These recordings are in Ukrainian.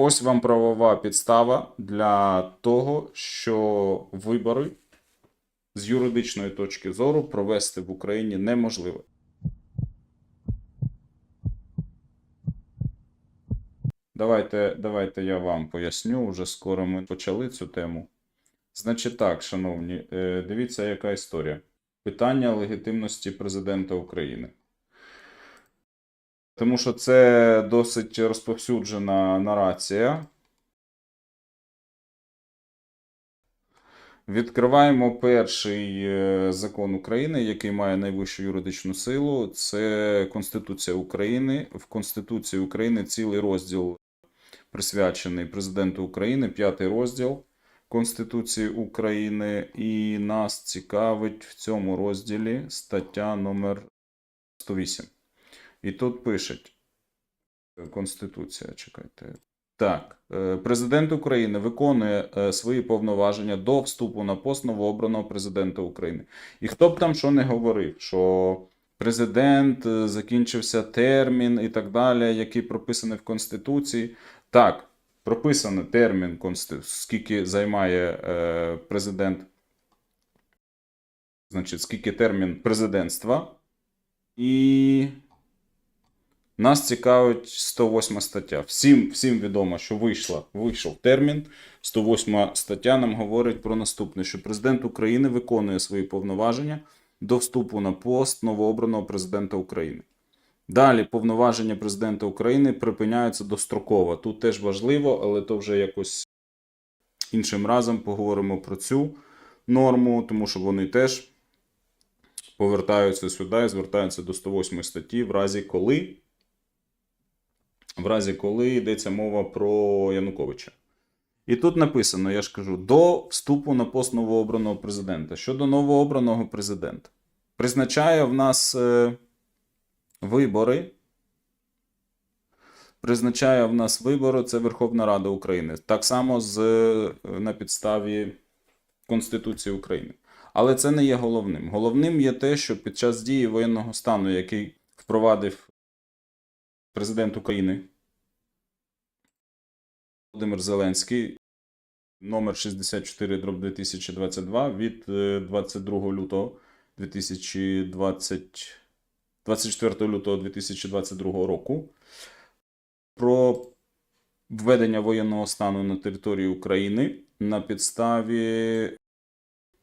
Ось вам правова підстава для того, що вибори з юридичної точки зору провести в Україні неможливо. Давайте, давайте я вам поясню. Уже скоро ми почали цю тему. Значить так, шановні, е, дивіться, яка історія. Питання легітимності президента України. Тому що це досить розповсюджена нарація. Відкриваємо перший е, закон України, який має найвищу юридичну силу. Це Конституція України. В Конституції України цілий розділ присвячений президенту України, п'ятий розділ Конституції України. І нас цікавить в цьому розділі стаття номер 108. І тут пишуть Конституція, чекайте. Так, е, президент України виконує е, свої повноваження до вступу на пост новообраного президента України. І хто б там що не говорив, що президент е, закінчився термін і так далі, який прописаний в Конституції. Так, прописаний термін, скільки займає е, президент, значить, скільки термін президентства. І нас цікавить 108 стаття. Всім, всім відомо, що вийшла, вийшов термін. 108 стаття нам говорить про наступне: що президент України виконує свої повноваження до вступу на пост новообраного президента України. Далі повноваження президента України припиняються достроково. Тут теж важливо, але то вже якось іншим разом поговоримо про цю норму, тому що вони теж повертаються сюди і звертаються до 108 статті в разі коли в разі коли йдеться мова про Януковича. І тут написано, я ж кажу, до вступу на пост новообраного президента. Щодо новообраного президента, призначає в нас е, вибори. Призначає в нас вибори це Верховна Рада України. Так само з, е, на підставі Конституції України. Але це не є головним. Головним є те, що під час дії воєнного стану, який впровадив президент України Володимир Зеленський, номер 64 дроб 2022 від е, 22 лютого 2020, 24 лютого 2022 року про введення воєнного стану на території України на підставі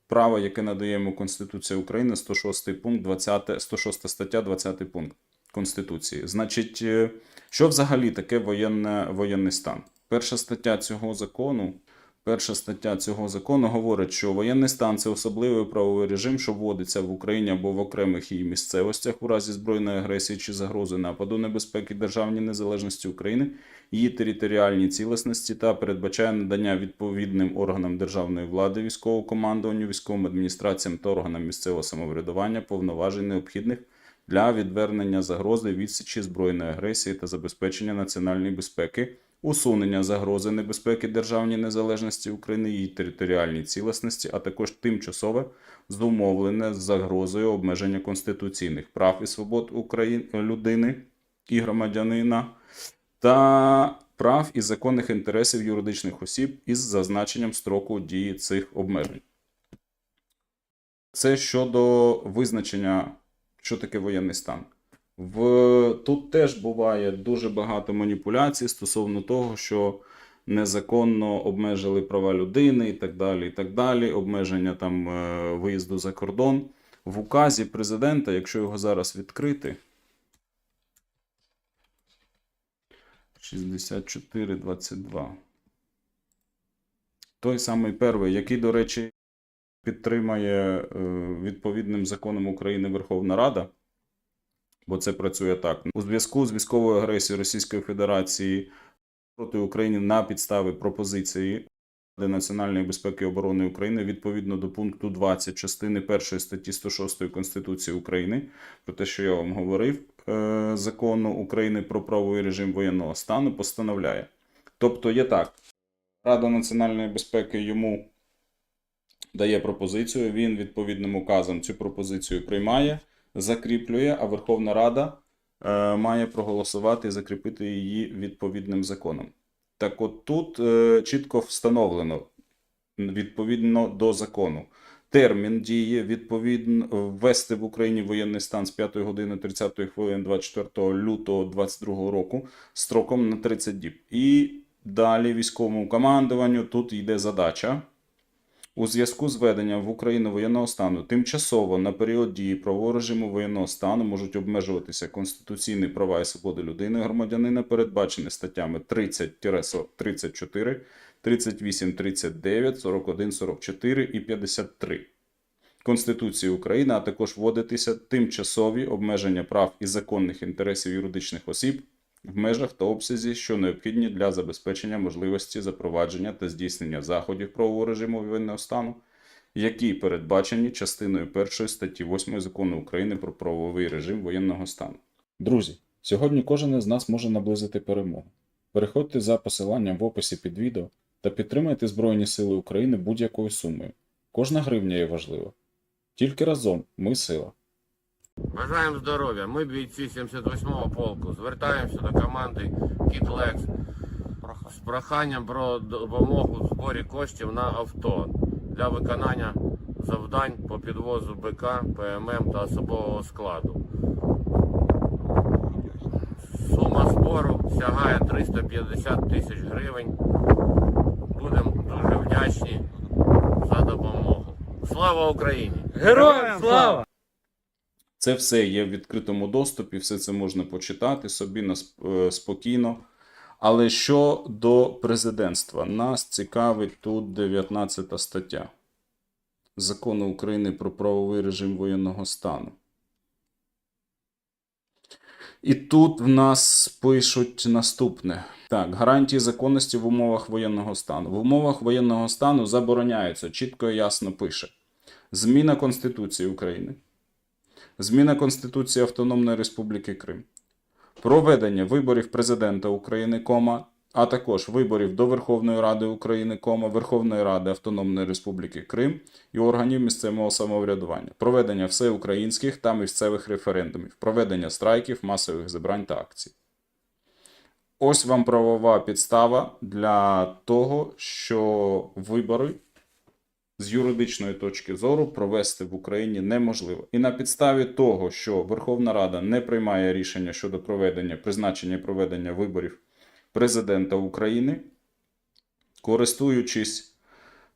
права, яке надає йому Конституція України, 106 пункт, 20, 106 стаття, 20 пункт Конституції. Значить, е, що взагалі таке воєнне, воєнний стан? Перша стаття цього закону. Перша стаття цього закону говорить, що воєнний стан це особливий правовий режим, що вводиться в Україні або в окремих її місцевостях у разі збройної агресії чи загрози нападу небезпеки державній незалежності України, її територіальній цілісності та передбачає надання відповідним органам державної влади, військового командуванню, військовим адміністраціям та органам місцевого самоврядування повноважень необхідних для відвернення загрози відсічі збройної агресії та забезпечення національної безпеки усунення загрози небезпеки державній незалежності України, її територіальній цілісності, а також тимчасове зумовлене з загрозою обмеження конституційних прав і свобод України, людини і громадянина та прав і законних інтересів юридичних осіб із зазначенням строку дії цих обмежень. Це щодо визначення, що таке воєнний стан. В тут теж буває дуже багато маніпуляцій стосовно того, що незаконно обмежили права людини і так далі. і так далі, Обмеження там е, виїзду за кордон. В указі президента, якщо його зараз відкрити. 64.22. Той самий перший, який, до речі, підтримає е, відповідним законом України Верховна Рада бо це працює так. У зв'язку з військовою агресією Російської Федерації проти України на підставі пропозиції Ради національної безпеки і оборони України відповідно до пункту 20 частини 1 статті 106 Конституції України, про те, що я вам говорив, е, закону України про правовий режим воєнного стану постановляє. Тобто є так, Рада національної безпеки йому дає пропозицію, він відповідним указом цю пропозицію приймає закріплює, а Верховна Рада е, має проголосувати і закріпити її відповідним законом. Так от тут е, чітко встановлено відповідно до закону. Термін дії відповідно ввести в Україні воєнний стан з 5 години 30 хвилин 24 лютого 22 року строком на 30 діб. І далі військовому командуванню тут йде задача. У зв'язку з введенням в Україну воєнного стану тимчасово на період дії правового режиму воєнного стану можуть обмежуватися конституційні права і свободи людини громадянина, передбачені статтями 30-34, 38, 39, 41, 44 і 53 Конституції України, а також вводитися тимчасові обмеження прав і законних інтересів юридичних осіб в межах та обсязі, що необхідні для забезпечення можливості запровадження та здійснення заходів правового режиму воєнного стану, які передбачені частиною 1 статті 8 закону України про правовий режим воєнного стану. Друзі, сьогодні кожен із нас може наблизити перемогу. Переходьте за посиланням в описі під відео та підтримайте Збройні Сили України будь-якою сумою. Кожна гривня є важлива. Тільки разом ми сила. Бажаємо здоров'я. Ми бійці 78-го полку. Звертаємося до команди Кіт Лекс з проханням про допомогу в зборі коштів на авто для виконання завдань по підвозу БК, ПММ та особового складу. Сума збору сягає 350 тисяч гривень. Будемо дуже вдячні за допомогу. Слава Україні! Героям слава! Це все є в відкритому доступі, все це можна почитати собі е, спокійно. Але що до президентства, нас цікавить тут 19 стаття Закону України про правовий режим воєнного стану. І тут в нас пишуть наступне: так, гарантії законності в умовах воєнного стану. В умовах воєнного стану забороняється, чітко і ясно пише: зміна Конституції України. Зміна Конституції Автономної Республіки Крим, проведення виборів президента України, кома, а також виборів до Верховної Ради України, кома, Верховної Ради Автономної Республіки Крим і органів місцевого самоврядування, проведення всеукраїнських та місцевих референдумів, проведення страйків, масових зібрань та акцій. Ось вам правова підстава для того, що вибори з юридичної точки зору провести в Україні неможливо. І на підставі того, що Верховна Рада не приймає рішення щодо проведення призначення і проведення виборів президента України, користуючись,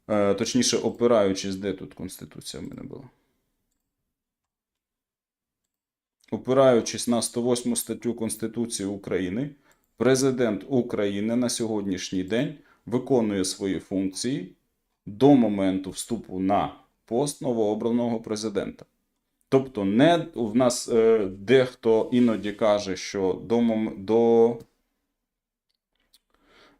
е, точніше, опираючись, де тут Конституція в мене була? Опираючись на 108 статтю Конституції України, президент України на сьогоднішній день виконує свої функції до моменту вступу на пост новообраного президента. Тобто, не в нас е, дехто іноді каже, що до, до,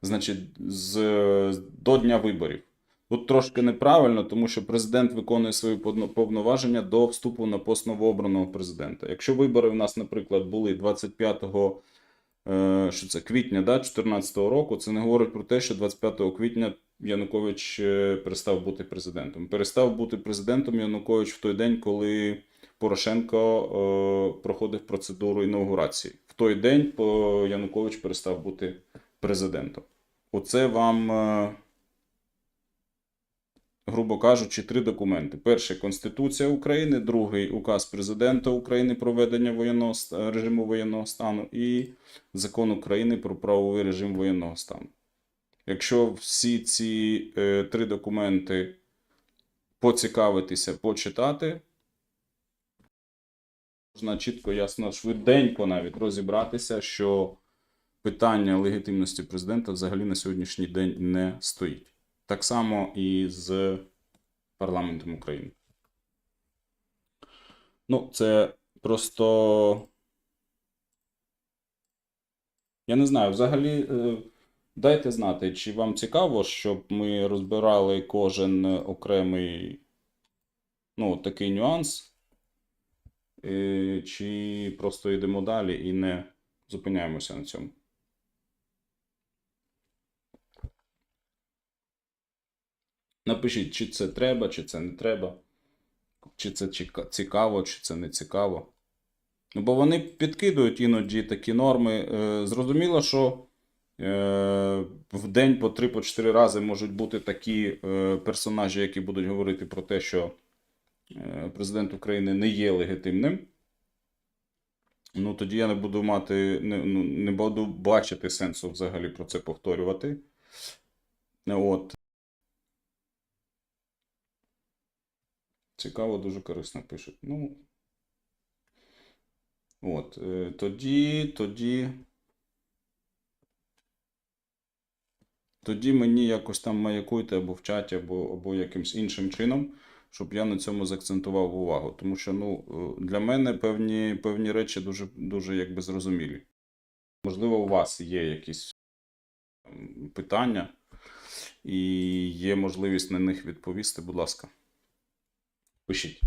значить, з, до дня виборів. Тут трошки неправильно, тому що президент виконує свої повноваження до вступу на пост новообраного президента. Якщо вибори в нас, наприклад, були 25 е, що це, квітня да, 2014 року, це не говорить про те, що 25 квітня Янукович е, перестав бути президентом. Перестав бути президентом Янукович в той день, коли Порошенко е, проходив процедуру інаугурації. В той день по- Янукович перестав бути президентом. Оце вам, е, грубо кажучи, три документи: перший Конституція України, другий указ президента України про введення воєнного режиму воєнного стану і закон України про правовий режим воєнного стану. Якщо всі ці е, три документи поцікавитися, почитати, можна чітко, ясно, швиденько навіть розібратися, що питання легітимності президента взагалі на сьогоднішній день не стоїть. Так само і з парламентом України. Ну, це просто. Я не знаю, взагалі. е, Дайте знати, чи вам цікаво, щоб ми розбирали кожен окремий ну, такий нюанс, е, чи просто йдемо далі і не зупиняємося на цьому. Напишіть, чи це треба, чи це не треба, чи це цікаво, чи це не цікаво. Ну, бо вони підкидують іноді такі норми. Е, Зрозуміло, що Е, В день по 3-4 рази можуть бути такі е, персонажі, які будуть говорити про те, що президент України не є легітимним. Ну, тоді я не буду мати, не, ну, не буду бачити сенсу взагалі про це повторювати. От. Цікаво, дуже корисно пишуть. Ну. От. е, Тоді, тоді. Тоді мені якось там маякуйте або в чаті, або, або якимсь іншим чином, щоб я на цьому заакцентував увагу. Тому що ну, е, для мене певні, певні речі дуже, дуже якби зрозумілі. Можливо, у вас є якісь питання, і є можливість на них відповісти, будь ласка. Пишіть.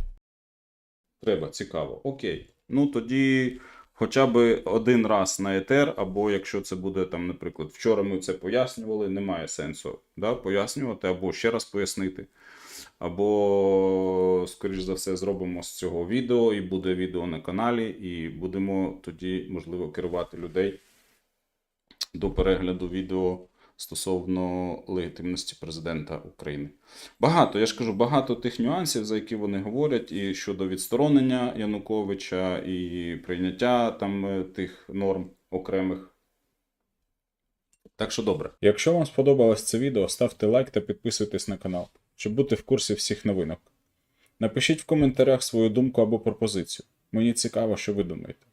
Треба, цікаво. Окей. Ну тоді хоча б один раз на етер, або якщо це буде там, наприклад, вчора ми це пояснювали, немає сенсу да, пояснювати, або ще раз пояснити. Або, скоріш за все, зробимо з цього відео, і буде відео на каналі, і будемо тоді, можливо, керувати людей до перегляду відео стосовно легітимності президента України. Багато, я ж кажу, багато тих нюансів, за які вони говорять, і щодо відсторонення Януковича, і прийняття там е, тих норм окремих. Так що добре. Якщо вам сподобалось це відео, ставте лайк та підписуйтесь на канал, щоб бути в курсі всіх новинок. Напишіть в коментарях свою думку або пропозицію. Мені цікаво, що ви думаєте.